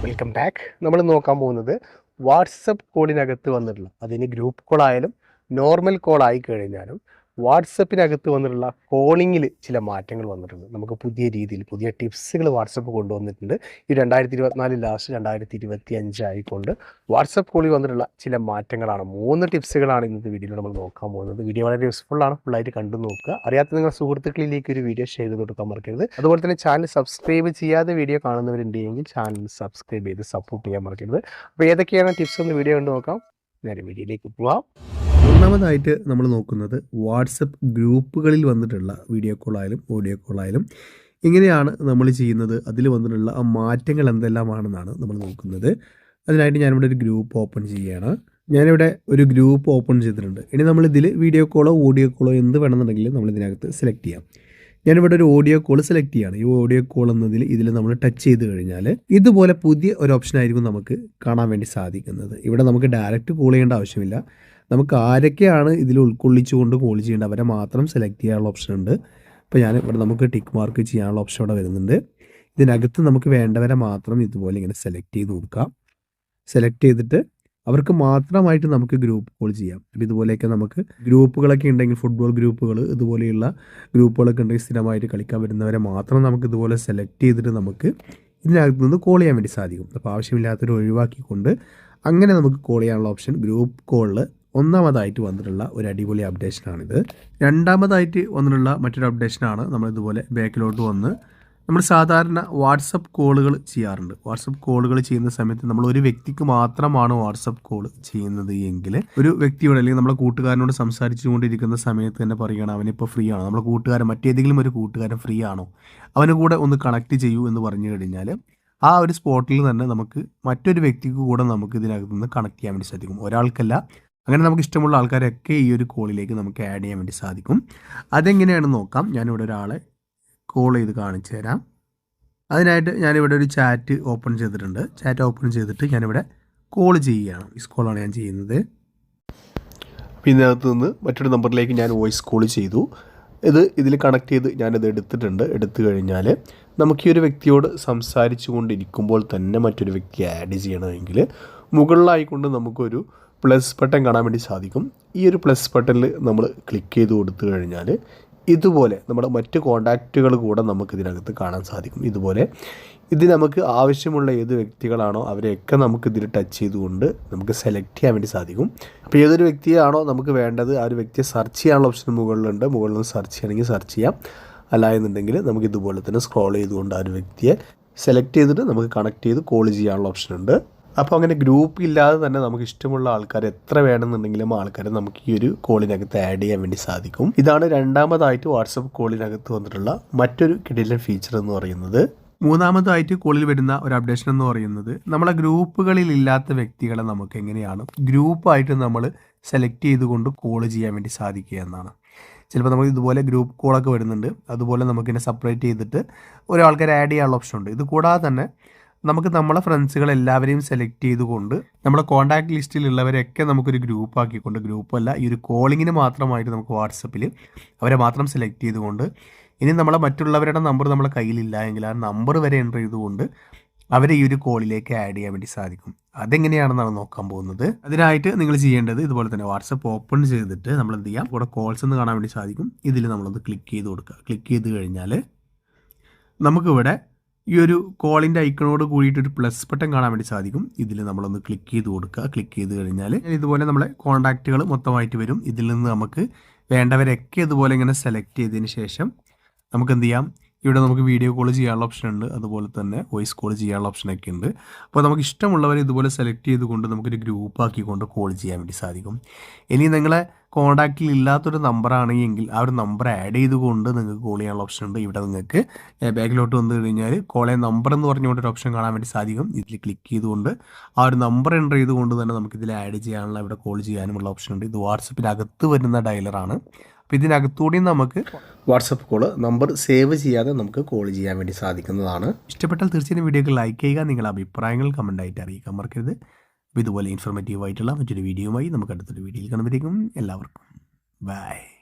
Welcome back നമ്മൾ നോക്കാൻ പോകുന്നത് വാട്സപ്പ് കോളിനകത്ത് വന്നിട്ടുള്ള അതിന് ഗ്രൂപ്പ് കോളായാലും നോർമൽ കോൾ ആയി കഴിഞ്ഞാലും വാട്സപ്പിനകത്ത് വന്നിട്ടുള്ള കോളിങ്ങിൽ ചില മാറ്റങ്ങൾ വന്നിട്ടുണ്ട്. നമുക്ക് പുതിയ രീതിയിൽ പുതിയ ടിപ്സുകൾ വാട്സപ്പ് കൊണ്ടുവന്നിട്ടുണ്ട്. ഈ രണ്ടായിരത്തി ഇരുപത്തിനാല് ലാസ്റ്റ് രണ്ടായിരത്തി ഇരുപത്തി അഞ്ചായിക്കൊണ്ട് വാട്സപ്പ് കോളിൽ വന്നിട്ടുള്ള ചില മാറ്റങ്ങളാണ്. മൂന്ന് ടിപ്സുകളാണ് ഇന്നത്തെ വീഡിയോയിൽ നമ്മൾ നോക്കാൻ പോകുന്നത്. വീഡിയോ വളരെ യൂസ്ഫുള്ളാണ് ഫുള്ളായിട്ട് കണ്ടു നോക്കുക. അറിയാത്ത നിങ്ങൾ സുഹൃത്തുക്കളിലേക്ക് ഒരു വീഡിയോ ഷെയർ ചെയ്ത് കൊടുക്കാൻ മറക്കരുത്. അതുപോലെ തന്നെ ചാനൽ സബ്സ്ക്രൈബ് ചെയ്യാതെ വീഡിയോ കാണുന്നവരുണ്ടെങ്കിൽ ചാനൽ സബ്സ്ക്രൈബ് ചെയ്ത് സപ്പോർട്ട് ചെയ്യാൻ മറക്കരുത്. അപ്പോൾ ഏതൊക്കെയാണ് ടിപ്സ് എന്ന് വീഡിയോ കണ്ടു നോക്കാം. നേരെ വീഡിയോയിലേക്ക് പോവാം. ഒന്നാമതായിട്ട് നമ്മൾ നോക്കുന്നത് വാട്സപ്പ് ഗ്രൂപ്പുകളിൽ വന്നിട്ടുള്ള വീഡിയോ കോൾ ആയാലും ഓഡിയോ കോൾ ആയാലും ഇങ്ങനെയാണ് നമ്മൾ ചെയ്യുന്നത് അതിൽ വന്നിട്ടുള്ള ആ മാറ്റങ്ങൾ എന്തെല്ലാമാണെന്നാണ് നമ്മൾ നോക്കുന്നത്. അതിനായിട്ട് ഞാനിവിടെ ഒരു ഗ്രൂപ്പ് ഓപ്പൺ ചെയ്യുകയാണ്. ഞാനിവിടെ ഒരു ഗ്രൂപ്പ് ഓപ്പൺ ചെയ്തിട്ടുണ്ട്. ഇനി നമ്മൾ ഇതിൽ വീഡിയോ കോളോ ഓഡിയോ കോളോ എന്ത് വേണമെന്നുണ്ടെങ്കിലും നമ്മൾ ഇതിനകത്ത് സെലക്ട് ചെയ്യാം. ഞാനിവിടെ ഒരു ഓഡിയോ കോൾ സെലക്ട് ചെയ്യാണ് ഈ ഓഡിയോ കോൾ എന്നതിൽ ഇതിൽ നമ്മൾ ടച്ച് ചെയ്ത് കഴിഞ്ഞാൽ ഇതുപോലെ പുതിയ ഒരു ഓപ്ഷൻ ആയിരിക്കും നമുക്ക് കാണാൻ വേണ്ടി സാധിക്കുന്നത്. ഇവിടെ നമുക്ക് ഡയറക്റ്റ് കോൾ ചെയ്യേണ്ട ആവശ്യമില്ല. നമുക്ക് ആരൊക്കെയാണ് ഇതിൽ ഉൾക്കൊള്ളിച്ചുകൊണ്ട് കോൾ ചെയ്യേണ്ടത്? അവരെ മാത്രം സെലക്ട് ചെയ്യാനുള്ള ഓപ്ഷൻ ഉണ്ട്. അപ്പോൾ ഞാൻ ഇവിടെ നമുക്ക് ടിക്ക് മാർക്ക് ചെയ്യാനുള്ള ഓപ്ഷൻ ഇവിടെ വരുന്നുണ്ട്. ഇതിനകത്ത് നമുക്ക് വേണ്ടവരെ മാത്രം ഇതുപോലെ ഇങ്ങനെ സെലക്ട് ചെയ്ത് കൊടുക്കാം. സെലക്ട് ചെയ്തിട്ട് അവർക്ക് മാത്രമായിട്ട് നമുക്ക് ഗ്രൂപ്പ് കോൾ ചെയ്യാം. അപ്പോൾ ഇതുപോലെയൊക്കെ നമുക്ക് ഗ്രൂപ്പുകളൊക്കെ ഉണ്ടെങ്കിൽ ഫുട്ബോൾ ഗ്രൂപ്പുകൾ ഇതുപോലെയുള്ള ഗ്രൂപ്പുകളൊക്കെ ഉണ്ടെങ്കിൽ സ്ഥിരമായിട്ട് കളിക്കാൻ വരുന്നവരെ മാത്രം നമുക്ക് ഇതുപോലെ സെലക്ട് ചെയ്തിട്ട് നമുക്ക് ഇതിനകത്ത് നിന്ന് കോൾ ചെയ്യാൻ വേണ്ടി സാധിക്കും. അപ്പോൾ ആവശ്യമില്ലാത്തൊരു ഒഴിവാക്കിക്കൊണ്ട് അങ്ങനെ നമുക്ക് കോൾ ചെയ്യാനുള്ള ഓപ്ഷൻ ഗ്രൂപ്പ് കോളിൽ ഒന്നാമതായിട്ട് വന്നിട്ടുള്ള ഒരു അടിപൊളി അപ്ഡേഷനാണിത് രണ്ടാമതായിട്ട് വന്നിട്ടുള്ള മറ്റൊരു അപ്ഡേഷനാണ് നമ്മൾ ഇതുപോലെ ബാക്കിലോട്ട് വന്ന് നമ്മൾ സാധാരണ വാട്സപ്പ് കോളുകൾ ചെയ്യാറുണ്ട്. വാട്സപ്പ് കോളുകൾ ചെയ്യുന്ന സമയത്ത് നമ്മൾ ഒരു വ്യക്തിക്ക് മാത്രമാണ് വാട്സപ്പ് കോൾ ചെയ്യുന്നത് എങ്കിൽ ഒരു വ്യക്തിയോട് അല്ലെങ്കിൽ നമ്മളെ കൂട്ടുകാരനോട് സംസാരിച്ചുകൊണ്ടിരിക്കുന്ന സമയത്ത് തന്നെ പറയുകയാണ് അവനിപ്പോൾ ഫ്രീ ആണോ. നമ്മളെ കൂട്ടുകാരൻ മറ്റേതെങ്കിലും ഒരു കൂട്ടുകാരൻ ഫ്രീ ആണോ? അവന് കൂടെ ഒന്ന് കണക്ട് ചെയ്യൂ എന്ന് പറഞ്ഞു കഴിഞ്ഞാൽ ആ ഒരു സ്പോട്ടിൽ തന്നെ നമുക്ക് മറ്റൊരു വ്യക്തിക്ക് കൂടെ നമുക്ക് ഇതിനകത്ത് നിന്ന് കണക്ട് ചെയ്യാൻ വേണ്ടി സാധിക്കും. ഒരാൾക്കല്ല അങ്ങനെ നമുക്ക് ഇഷ്ടമുള്ള ആൾക്കാരൊക്കെ ഈ ഒരു കോളിലേക്ക് നമുക്ക് ആഡ് ചെയ്യാൻ വേണ്ടി സാധിക്കും. അതെങ്ങനെയാണെന്ന് നോക്കാം. ഞാനിവിടെ ഒരാളെ കോൾ ചെയ്ത് കാണിച്ചു തരാം. അതിനായിട്ട് ഞാനിവിടെ ഒരു ചാറ്റ് ഓപ്പൺ ചെയ്തിട്ടുണ്ട്. ചാറ്റ് ഓപ്പൺ ചെയ്തിട്ട് ഞാനിവിടെ കോൾ ചെയ്യുകയാണ്. മിസ് കോളാണ് ഞാൻ ചെയ്യുന്നത്. അപ്പോൾ ഇതിനകത്ത് നിന്ന് മറ്റൊരു നമ്പറിലേക്ക് ഞാൻ വോയിസ് കോൾ ചെയ്തു. ഇത് ഇതിൽ കണക്ട് ചെയ്ത് ഞാനിത് എടുത്തിട്ടുണ്ട്. എടുത്തു കഴിഞ്ഞാൽ നമുക്ക് ഈ ഒരു വ്യക്തിയോട് സംസാരിച്ചു കൊണ്ടിരിക്കുമ്പോൾ തന്നെ മറ്റൊരു വ്യക്തി ആഡ് ചെയ്യണമെങ്കിൽ മുകളിലായിക്കൊണ്ട് നമുക്കൊരു പ്ലസ് ബട്ടൺ കാണാൻ വേണ്ടി സാധിക്കും. ഈ ഒരു പ്ലസ് ബട്ടണിൽ നമ്മൾ ക്ലിക്ക് ചെയ്ത് കൊടുത്തു കഴിഞ്ഞാൽ ഇതുപോലെ നമ്മുടെ മറ്റ് കോണ്ടാക്റ്റുകൾ കൂടെ നമുക്ക് ഇതിനകത്ത് കാണാൻ സാധിക്കും. ഇതുപോലെ ഇത് നമുക്ക് ആവശ്യമുള്ള ഏത് വ്യക്തികളാണോ അവരെയൊക്കെ നമുക്ക് ഇതിൽ ടച്ച് ചെയ്തുകൊണ്ട് നമുക്ക് സെലക്ട് ചെയ്യാൻ വേണ്ടി സാധിക്കും. അപ്പോൾ ഏതൊരു വ്യക്തിയാണോ നമുക്ക് വേണ്ടത് ആ ഒരു വ്യക്തിയെ സെർച്ച് ചെയ്യാനുള്ള ഓപ്ഷൻ മുകളിലുണ്ട്. മുകളിൽ നിന്ന് സെർച്ച് ചെയ്യണമെങ്കിൽ സെർച്ച് ചെയ്യാം. അല്ല എന്നുണ്ടെങ്കിൽ നമുക്ക് ഇതുപോലെ തന്നെ സ്ക്രോൾ ചെയ്തുകൊണ്ട് ആ ഒരു വ്യക്തിയെ സെലക്ട് ചെയ്തിട്ട് നമുക്ക് കണക്ട് ചെയ്ത് കോൾ ചെയ്യാനുള്ള ഓപ്ഷൻ ഉണ്ട്. അപ്പോൾ അങ്ങനെ ഗ്രൂപ്പ് ഇല്ലാതെ തന്നെ നമുക്ക് ഇഷ്ടമുള്ള ആൾക്കാർ എത്ര വേണമെന്നുണ്ടെങ്കിലും ആൾക്കാരെ നമുക്ക് ഈ ഒരു കോളിനകത്ത് ആഡ് ചെയ്യാൻ വേണ്ടി സാധിക്കും. ഇതാണ് രണ്ടാമതായിട്ട് വാട്സപ്പ് കോളിനകത്ത് വന്നിട്ടുള്ള മറ്റൊരു കിടിലൻ ഫീച്ചർ എന്ന് പറയുന്നത്. മൂന്നാമതായിട്ട് കോളിൽ വരുന്ന ഒരു അപ്ഡേഷൻ എന്ന് പറയുന്നത് നമ്മളെ ഗ്രൂപ്പുകളിൽ ഇല്ലാത്ത വ്യക്തികളെ നമുക്ക് എങ്ങനെയാണ് ഗ്രൂപ്പായിട്ട് നമ്മൾ സെലക്ട് ചെയ്തുകൊണ്ട് കോൾ ചെയ്യാൻ വേണ്ടി സാധിക്കുക എന്നാണ്. ചിലപ്പോൾ നമുക്ക് ഇതുപോലെ ഗ്രൂപ്പ് കോളൊക്കെ വരുന്നുണ്ട്. അതുപോലെ നമുക്കിതിനെ സെപ്പറേറ്റ് ചെയ്തിട്ട് ഒരാൾക്കാരെ ആഡ് ചെയ്യാനുള്ള ഓപ്ഷൻ ഉണ്ട്. ഇത് കൂടാതെ തന്നെ നമുക്ക് നമ്മളെ ഫ്രണ്ട്സുകൾ എല്ലാവരെയും സെലക്ട് ചെയ്തുകൊണ്ട് നമ്മളെ കോൺടാക്ട് ലിസ്റ്റിലുള്ളവരെയൊക്കെ നമുക്കൊരു ഗ്രൂപ്പ് ആക്കിക്കൊണ്ട് ഗ്രൂപ്പല്ല ഈ ഒരു കോളിങ്ങിന് മാത്രമായിട്ട് നമുക്ക് വാട്സപ്പിൽ അവരെ മാത്രം സെലക്ട് ചെയ്തുകൊണ്ട് ഇനി നമ്മളെ മറ്റുള്ളവരുടെ നമ്പർ നമ്മളെ കയ്യിലില്ല എങ്കിൽ ആ നമ്പർ വരെ എന്റർ ചെയ്തുകൊണ്ട് അവരെ ഈ ഒരു കോളിലേക്ക് ആഡ് ചെയ്യാൻ വേണ്ടി സാധിക്കും. അതെങ്ങനെയാണെന്നാണ് നോക്കാൻ പോകുന്നത്. അതിനായിട്ട് നിങ്ങൾ ചെയ്യേണ്ടത് ഇതുപോലെ തന്നെ വാട്സപ്പ് ഓപ്പൺ ചെയ്തിട്ട് നമ്മൾ എന്ത് ചെയ്യാം? ഇവിടെ കോൾസ് എന്ന് കാണാൻ വേണ്ടി സാധിക്കും. ഇതിൽ നമ്മളൊന്ന് ക്ലിക്ക് ചെയ്ത് കൊടുക്കുക. ക്ലിക്ക് ചെയ്ത് കഴിഞ്ഞാൽ നമുക്കിവിടെ ഈ ഒരു കോളിന്റെ ഐക്കണോട് കൂടിയിട്ട് ഒരു പ്ലസ് ബട്ടൺ കാണാൻ വേണ്ടി സാധിക്കും. ഇതിൽ നമ്മളൊന്ന് ക്ലിക്ക് ചെയ്ത് കൊടുക്കുക. ക്ലിക്ക് ചെയ്ത് കഴിഞ്ഞാൽ ഇതുപോലെ നമ്മളെ കോൺടാക്റ്റുകൾ മൊത്തമായിട്ട് വരും. ഇതിൽ നിന്ന് നമുക്ക് വേണ്ടവരൊക്കെ ഇതുപോലെ ഇങ്ങനെ സെലക്ട് ചെയ്തതിന് ശേഷം നമുക്ക് എന്ത് ചെയ്യാം? ഇവിടെ നമുക്ക് വീഡിയോ കോൾ ചെയ്യാനുള്ള ഓപ്ഷൻ ഉണ്ട്. അതുപോലെ തന്നെ വോയിസ് കോൾ ചെയ്യാനുള്ള ഓപ്ഷനൊക്കെ ഉണ്ട്. അപ്പോൾ നമുക്ക് ഇഷ്ടമുള്ളവരെ ഇതുപോലെ സെലക്ട് ചെയ്തുകൊണ്ട് നമുക്കൊരു ഗ്രൂപ്പ് ആക്കിക്കൊണ്ട് കോൾ ചെയ്യാൻ വേണ്ടി സാധിക്കും. ഇനി നിങ്ങളെ കോൺടാക്റ്റിൽ ഇല്ലാത്തൊരു നമ്പറാണെങ്കിൽ ആ ഒരു നമ്പർ ആഡ് ചെയ്തുകൊണ്ട് നിങ്ങൾക്ക് കോൾ ചെയ്യാനുള്ള ഓപ്ഷൻ ഉണ്ട്. ഇവിടെ നിങ്ങൾക്ക് ബാക്കിലോട്ട് വന്നു കഴിഞ്ഞാൽ ചെയ്യാൻ നമ്പർ എന്ന് പറഞ്ഞുകൊണ്ട് ഒരു ഓപ്ഷൻ കാണാൻ വേണ്ടി സാധിക്കും. ഇതിൽ ക്ലിക്ക് ചെയ്തുകൊണ്ട് ആ ഒരു നമ്പർ എന്റർ ചെയ്തുകൊണ്ട് തന്നെ നമുക്കിതിൽ ആഡ് ചെയ്യാനുള്ള ഇവിടെ കോൾ ചെയ്യാനുമുള്ള ഓപ്ഷൻ ഉണ്ട്. ഇത് വാട്സപ്പിനകത്ത് വരുന്ന ഡയലറാണ് അപ്പോൾ ഇതിനകത്തുകൂടി നമുക്ക് വാട്സപ്പ് കോൾ നമ്പർ സേവ് ചെയ്യാതെ നമുക്ക് കോൾ ചെയ്യാൻ വേണ്ടി സാധിക്കുന്നതാണ്. ഇഷ്ടപ്പെട്ടാൽ തീർച്ചയായും വീഡിയോക്ക് ലൈക്ക് ചെയ്യുക നിങ്ങളുടെ അഭിപ്രായങ്ങൾ കമന്റ് ആയിട്ട് അറിയിക്കാൻ മറക്കരുത്. ഇതുപോലെ ഇൻഫോർമേറ്റീവ് ആയിട്ടുള്ള മറ്റൊരു വീഡിയോയുമായി നമുക്ക് അടുത്തൊരു വീഡിയോയിൽ കാണുമ്പോഴേക്കും എല്ലാവർക്കും ബൈ